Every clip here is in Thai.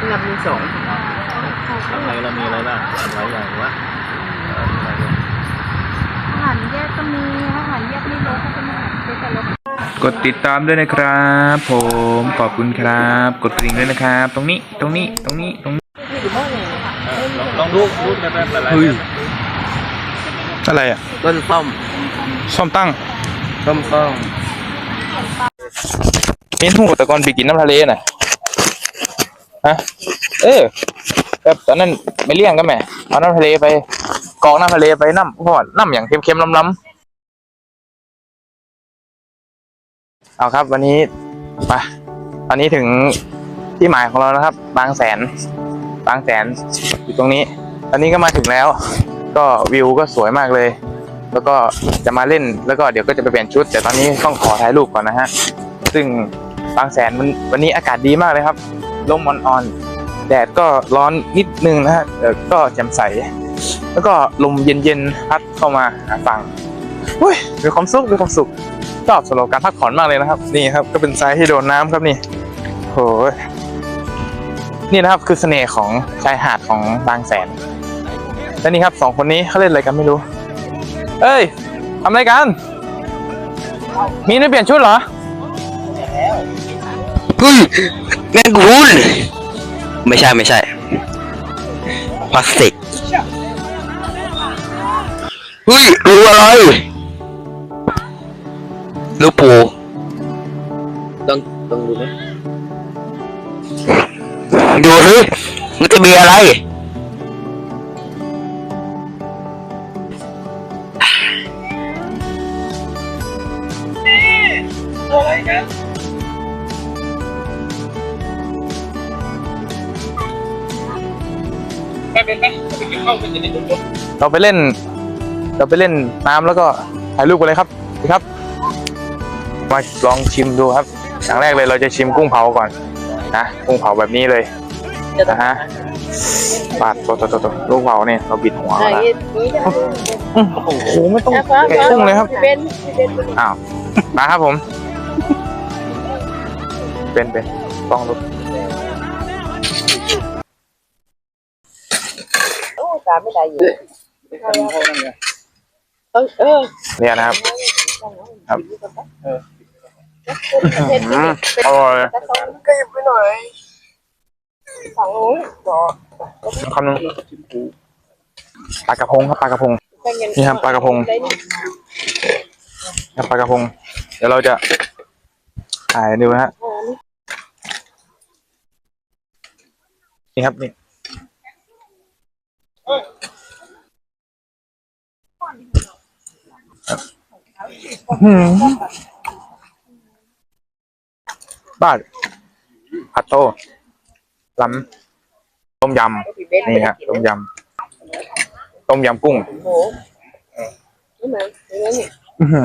อันดับที่สองอะไรเรามีอะไรบ้างหลายอย่างวะเอออะไรวะอาหารแยกก็มีอาหารแยกไม่ลดก็เป็นอาหารเซ็ตแต่ลดกดติดตามด้วยนะครับ ผมขอบคุณครับ กดกระดิ่งด้วยนะครับ ตรงนี้ตรงนี้ตรงนี้ตรงนี้เออลองลองดูดูกันแบบอะไรเฮ้ยอะไรอะต้นส้มส้มตั้งส้มส้มมีทุ่งตะกอนไปกินน้ำทะเลน่ะ ฮะเออแบบตอนนั้นไม่เลี้ยงกันแหม่เอาน้ำทะเลไปกอกน้ำทะเลไปน้ำพราะว่าน้ำอย่างเค็มๆล้ำๆเอาครับ วันนี้ไปตอนนี้ถึงที่หมายของเรานะครับ บางแสน บางแสนอยู่ตรงนี้ ตอนนี้ก็มาถึงแล้ว ก็วิวก็สวยมากเลย แล้วก็จะมาเล่นแล้วก็เดี๋ยวก็จะไปเปลี่ยนชุด แต่ตอนนี้ต้องขอถ่ายรูปก่อนนะฮะซึ่งบางแสนวันนี้อากาศดีมากเลยครับ ลมอ่อนๆแดดก็ร้อนนิดนึงนะฮะแต่ก็แจ่มใส แล้วก็ลมเย็นๆพัดเข้ามาหาฝั่งอุ้ยมีความสุขมีความสุขชอบสำหรับการพักผ่อนมากเลยนะครับ นี่ครับ ก็เป็นทรายที่โดนน้ำครับนี่โหยนี่นะครับคือเสน่ห์ของชายหาดของบางแสนและนี่ครับสองคนนี้เขาเล่นอะไรกันไม่รู้ เอ้ยทำอะไรกัน มีได้เปลี่ยนชุดเหรอเฮ้ย แมงกะพรุนไม่ใช่ไม่ใช่พลาสติกเฮ้ยรูอะไรรูปูต้องต้องดูไหมดูสิมันจะมีอะไร เราไปเล่น เราไปเล่นน้ำแล้วก็ถ่ายรูปกันเลยครับดีครับ มาลองชิมดูครับอย่างแรกเลยเราจะชิมกุ้งเผาก่อนนะกุ้งเผาแบบนี้เลยนะฮะปาดตัวตัวตัวตัวลูกเผาเนี่ยเราบิดหัวแล้วอื้อโอ้โหไม่ต้องแกะกุ้งเลยครับอ้าวมาครับผม เป็นเป็นต้อง รู้เออเออเนี่ยนะครับ ครับ อืมอร่อยก็ยิบไปหน่อยฝั่งนู้นต่อคำนึงปลากระพงครับปลากระพง นี่ครับปลากระพงครับปลากระพง เดี๋ยวเราจะถ่ายดูนะฮะนี่ครับนี่อื้อ หือบ้านผัดโต้ล้ำต้มยำนี่ครับต้มยำต้มยำกุ้งโอ้โหนี่มันนี่อื้อหือ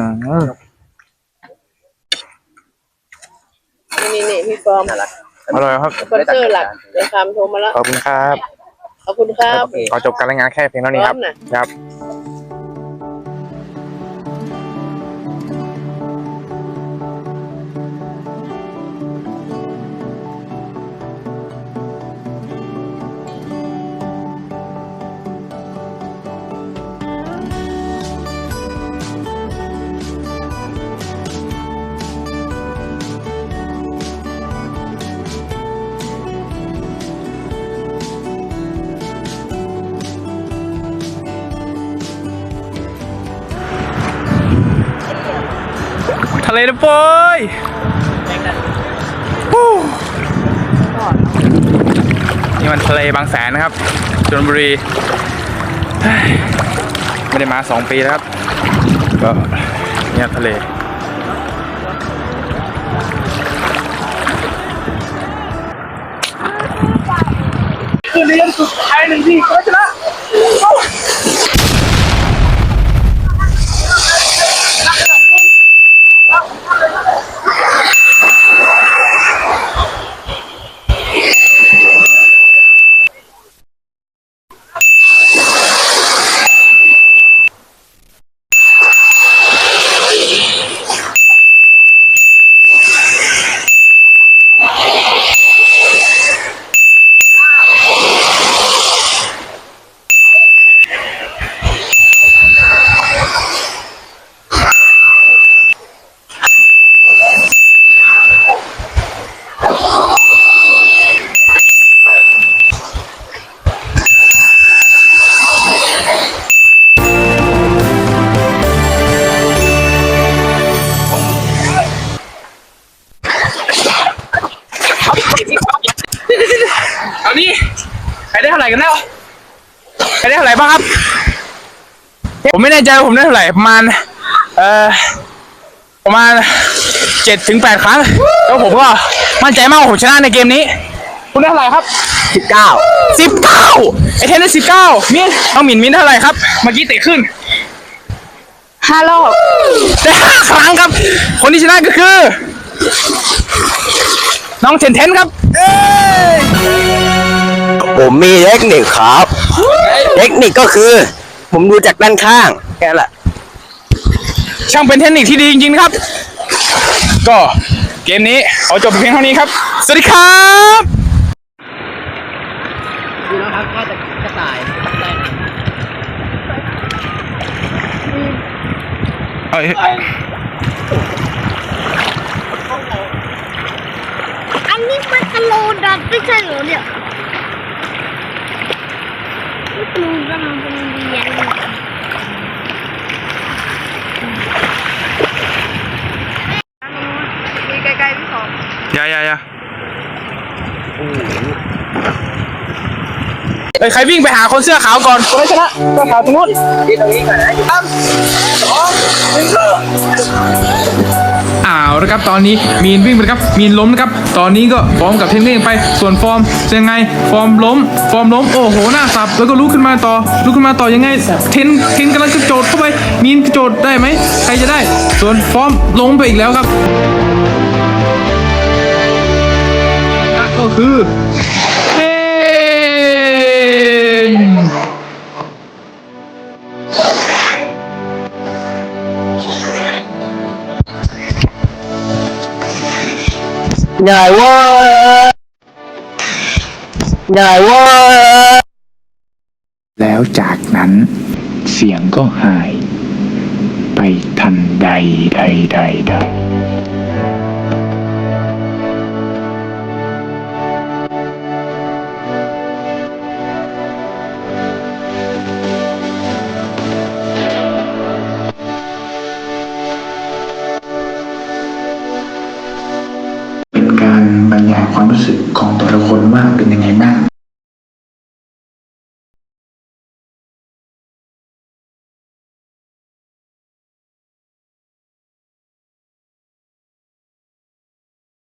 นี่นี่พี่ฟอร์มอร่อยครับสปอนเซอร์หลักเดี๋ยวคำโทรมาแล้วขอบคุณครับ ขอบคุณครับขอจบการรายงานแค่เพียงเท่านี้ครับพร้อมนะครับ ทะเลนะปอยฮู้นี่มันทะเลบางแสนนะครับชลบุรีเฮ้ยไม่ได้มาสองปีแล้วครับ ก็เนี่ยทะเลเร่กันแล้วใครได้เท่าไหร่บ้างครับ ผมไม่แน่ใจว่าผมได้เท่าไหร่ประมาณเอ่อประมาณเจ็ดถึงแปดครั้ง แล้วผมก็มั่นใจมากว่าผมชนะในเกมนี้ คุณได้เท่าไหร่ครับสิบเก้าสิบเก้าไอเทนได้สิบเก้ามินน้องหมินมินเท่าไหร่ครับ เมื่อกี้เตะขึ้นห้ารอบได้ห้าครั้งครับ คนที่ชนะก็คือ น้องเทนเทนครับเอ้ย ผมมีเทคนิคครับ เทคนิคก็คือ ผมดูจากด้านข้างแค่นั้นแหละช่างเป็นเทคนิคที่ดีจริงๆนะครับ ก็เกมนี้เอาจบเพียงเท่านี้ครับ สวัสดีครับดูแล้วครับว่าจะกระต่ายได้ไหมเอ้ยอันนี้มันกะโลดับไม่ใช่เหรอเนี่ย นูนกำลังเป็นเรียนยมีไกลๆพี่สองยายายาเอ้ยใครวิ่งไปหาคนเสื้อขาวก่อนคนนั้นชนะเสื้อขาวตรงนู้นที่ตรงนี้ก่อนนะสามสองหนึ่งาวนะครับตอนนี้มีนวิ่งไปครับมีนล้มนะครับตอนนี้ก็ฟอร์มกับเทนเน่งไปส่วนฟอร์มจะยังไงฟอร์มล้ม ฟอร์มล้มโอ้โหหน้าสับแล้วก็ลุกขึ้นมาต่อลุกขึ้นมาต่อยังไงเทนเทนกำลังกระโจดเข้าไปมีนกระโจดได้ไหมใครจะได้ ส่วนฟอร์มล้มไปอีกแล้วครับก็คือ ใหญ่เว้ยใหญ่เว้ยแล้วจากนั้นเสียงก็หาย ไปทันใดใดใดใด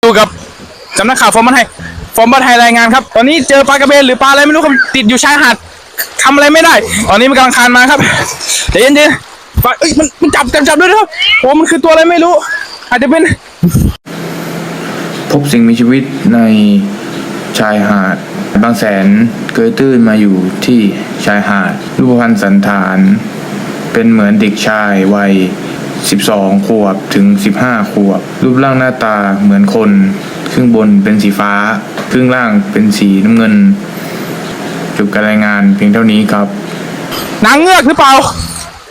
อยู่กับสำนักข่าวฟอร์มบันไทยฟอร์มบันไทยรายงานครับ ตอนนี้เจอปลากระเบนหรือปลาอะไรไม่รู้ครับติดอยู่ชายหาดทำอะไรไม่ได้ ตอนนี้มันกำลังคานมาครับใจเย็นๆปลาเอ้ยมันมันจับจับจับด้วยนะครับโอ้มันคือตัวอะไรไม่รู้ อาจจะเป็น พบสิ่งมีชีวิตในชายหาด บางแสนเกยตื้นมาอยู่ที่ชายหาด รูปพรรณสันฐาน เป็นเหมือนเด็กชายวัย 12 ขวบถึง 15 ขวบ รูปร่างหน้าตาเหมือนคน ครึ่งบนเป็นสีฟ้า ครึ่งล่างเป็นสีน้ำเงิน จบการรายงานเพียงเท่านี้ครับนางเงือกหรือเปล่า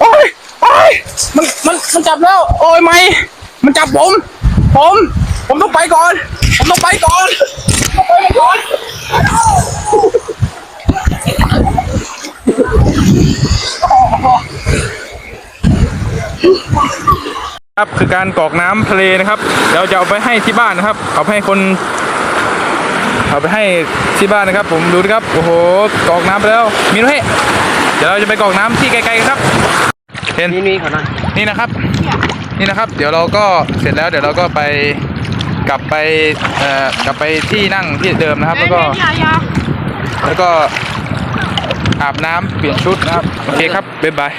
โอ้ยโอ้ยมันมันมันจับแล้ว โอ้ยไม่ มันจับผม ผม ผมต้องไปก่อน ผมต้องไปก่อนต้องไปก่อน ครับคือการกรอกน้ำทะเลนะครับเราจะเอาไปให้ที่บ้านนะครับ เอาไปให้คน เอาไปให้ที่บ้านนะครับ ผมดูนะครับโอ้โหกรอกน้ำไปแล้วมีนุ้ยเดี๋ยวเราจะไปกรอกน้ำที่ไกลๆกันครับเห็นนี่นี่ขอหน่อยนี่นะครับ นี่นะครับ เดี๋ยวเราก็เสร็จแล้ว เดี๋ยวเราก็ไปกลับไปเอ่อกลับไปที่นั่งที่เดิมนะครับ แล้วก็ยายาแล้วก็อาบน้ำเปลี่ยนชุดนะครับโอเคครับบ๊ายบาย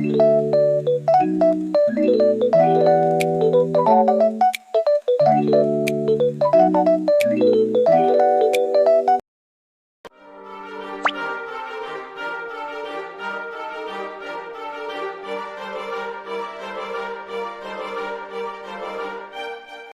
Bye.